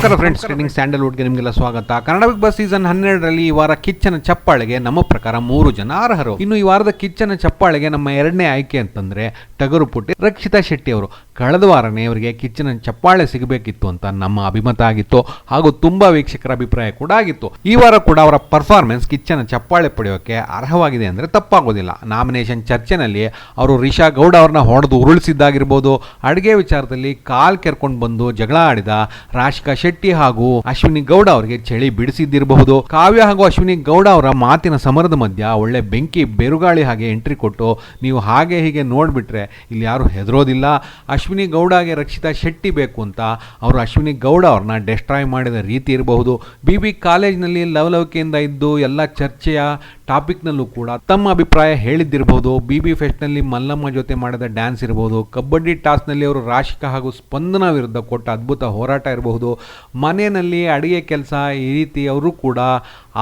ನಮಸ್ಕಾರ friends training ಸ್ಯಾಂಡಲ್ವುಡ್ಗೆ ನಿಮಗೆಲ್ಲ ಸ್ವಾಗತ. ಕನ್ನಡ ಬಿಗ್ ಬಾಸ್ ಸೀಸನ್ ಹನ್ನೆರಡರಲ್ಲಿ ಈ ವಾರ ಕಿಚ್ಚನ ಚಪ್ಪಾಳೆಗೆ ನಮ್ಮ ಪ್ರಕಾರ ಮೂರು ಜನ ಅರ್ಹರು. ಇನ್ನು ಈ ವಾರದ ಕಿಚ್ಚನ ಚಪ್ಪಾಳೆಗೆ ನಮ್ಮ ಎರಡನೇ ಆಯ್ಕೆ ಅಂತಂದ್ರೆ ಟಗರು ಪುಟ್ಟಿ, ರಕ್ಷಿತಾ ಶೆಟ್ಟಿ ಅವರು. ಕಳೆದ ವಾರನೇ ಅವರಿಗೆ ಕಿಚ್ಚನ ಚಪ್ಪಾಳೆ ಸಿಗಬೇಕಿತ್ತು ಅಂತ ನಮ್ಮ ಅಭಿಮತ ಆಗಿತ್ತು. ಹಾಗೂ ತುಂಬಾ ವೀಕ್ಷಕರ ಅಭಿಪ್ರಾಯ ಕೂಡ ಆಗಿತ್ತು. ಈ ವಾರ ಕೂಡ ಅವರ ಪರ್ಫಾರ್ಮೆನ್ಸ್ ಕಿಚ್ಚನ ಚಪ್ಪಾಳೆ ಪಡೆಯೋಕೆ ಅರ್ಹವಾಗಿದೆ ಅಂದ್ರೆ ತಪ್ಪಾಗೋದಿಲ್ಲ. ನಾಮಿನೇಷನ್ ಚರ್ಚೆನಲ್ಲಿ ಅವರು ರಿಷಾ ಗೌಡ ಅವ್ರನ್ನ ಹೊಡೆದು ಉರುಳಿಸಿದ್ದಾಗಿರ್ಬೋದು. ಅಡುಗೆ ವಿಚಾರದಲ್ಲಿ ಕಾಲ್ ಕೆರ್ಕೊಂಡು ಬಂದು ಜಗಳ ಆಡಿದ ರಾಶಿಕಾ ಹಾಗೂ ಅಶ್ವಿನಿ ಗೌಡ ಅವರಿಗೆ ಚಳಿ ಬಿಡಿಸಿದ್ದಿರಬಹುದು. ಕಾವ್ಯ ಹಾಗೂ ಅಶ್ವಿನಿ ಗೌಡ ಅವರ ಮಾತಿನ ಸಮರದ ಮಧ್ಯ ಒಳ್ಳೆ ಬೆಂಕಿ ಬೆರುಗಾಳಿ ಹಾಗೆ ಎಂಟ್ರಿ ಕೊಟ್ಟು ನೀವು ಹಾಗೆ ಹೀಗೆ ನೋಡ್ಬಿಟ್ರೆ ಇಲ್ಲಿ ಯಾರು ಹೆದರೋದಿಲ್ಲ. ಅಶ್ವಿನಿ ಗೌಡಗೆ ರಕ್ಷಿತಾ ಶೆಟ್ಟಿ ಬೇಕು ಅಂತ ಅವರು ಅಶ್ವಿನಿ ಗೌಡ ಅವ್ರನ್ನ ಡೆಸ್ಟ್ರಾಯ್ ಮಾಡಿದ ರೀತಿ ಇರಬಹುದು. ಬಿ ಬಿ ಕಾಲೇಜ್ನಲ್ಲಿ ಲವಲವಿಕೆಯಿಂದ ಇದ್ದು ಎಲ್ಲ ಚರ್ಚೆಯ ಟಾಪಿಕ್ನಲ್ಲೂ ಕೂಡ ತಮ್ಮ ಅಭಿಪ್ರಾಯ ಹೇಳಿದ್ದಿರಬಹುದು. ಬಿ ಬಿ ಫೆಸ್ಟ್ನಲ್ಲಿ ಮಲ್ಲಮ್ಮ ಜೊತೆ ಮಾಡಿದ ಡ್ಯಾನ್ಸ್ ಇರಬಹುದು. ಕಬಡ್ಡಿ ಟಾಸ್ನಲ್ಲಿ ಅವರು ರಾಶಿಕಾ ಹಾಗೂ ಸ್ಪಂದನ ವಿರುದ್ಧ ಕೊಟ್ಟ ಅದ್ಭುತ ಹೋರಾಟ ಇರಬಹುದು. ಮನೆಯಲ್ಲಿ ಅಡುಗೆ ಕೆಲಸ ಈ ರೀತಿ ಅವರು ಕೂಡ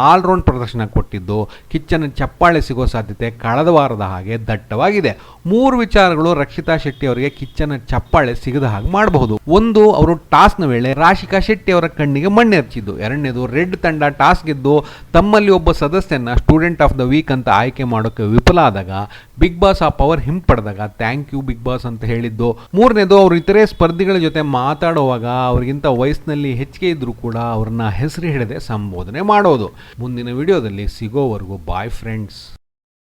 ಆಲ್ರೌಂಡ್ ಪ್ರದರ್ಶನ ಕೊಟ್ಟಿದ್ದು ಕಿಚ್ಚನ ಚಪ್ಪಾಳೆ ಸಿಗೋ ಸಾಧ್ಯತೆ ಕಳೆದ ವಾರದ ಹಾಗೆ ದಟ್ಟವಾಗಿದೆ. ಮೂರು ವಿಚಾರಗಳು ರಕ್ಷಿತಾ ಶೆಟ್ಟಿ ಅವರಿಗೆ ಕಿಚ್ಚನ ಚಪ್ಪಾಳೆ ಸಿಗದ ಹಾಗೆ ಮಾಡಬಹುದು. ಒಂದು, ಅವರು ಟಾಸ್ನ ವೇಳೆ ರಾಶಿಕಾ ಶೆಟ್ಟಿ ಅವರ ಕಣ್ಣಿಗೆ ಮಣ್ಣೆರ್ಚಿದ್ದು. ಎರಡನೇದು, ರೆಡ್ ತಂಡ ಟಾಸ್ ಗೆದ್ದು ತಮ್ಮಲ್ಲಿ ಒಬ್ಬ ಸದಸ್ಯನ ಸ್ಟೂಡೆಂಟ್ ಆಫ್ ದ ವೀಕ್ ಅಂತ ಆಯ್ಕೆ ಮಾಡೋಕೆ ವಿಫಲ ಆದಾಗ ಬಿಗ್ ಬಾಸ್ ಆ ಪವರ್ ಹಿಂಪಡೆದಾಗ ಥ್ಯಾಂಕ್ ಯು ಬಿಗ್ ಬಾಸ್ ಅಂತ ಹೇಳಿದ್ದು. ಮೂರನೇದು, ಅವರು ಇತರೆ ಸ್ಪರ್ಧಿಗಳ ಜೊತೆ ಮಾತಾಡುವಾಗ ಅವರಿಗಿಂತ ವಯಸ್ಸಿನಲ್ಲಿ ಹೆಚ್ಚಿಗೆ ಇದ್ರೂ ಕೂಡ ಅವ್ರನ್ನ ಹೆಸರು ಹಿಡದೆ ಸಂಬೋಧನೆ ಮಾಡೋದು. ಮುಂದಿನ ವಿಡಿಯೋದಲ್ಲಿ ಸಿಗೋವರೆಗೂ ಬಾಯ್ ಫ್ರೆಂಡ್ಸ್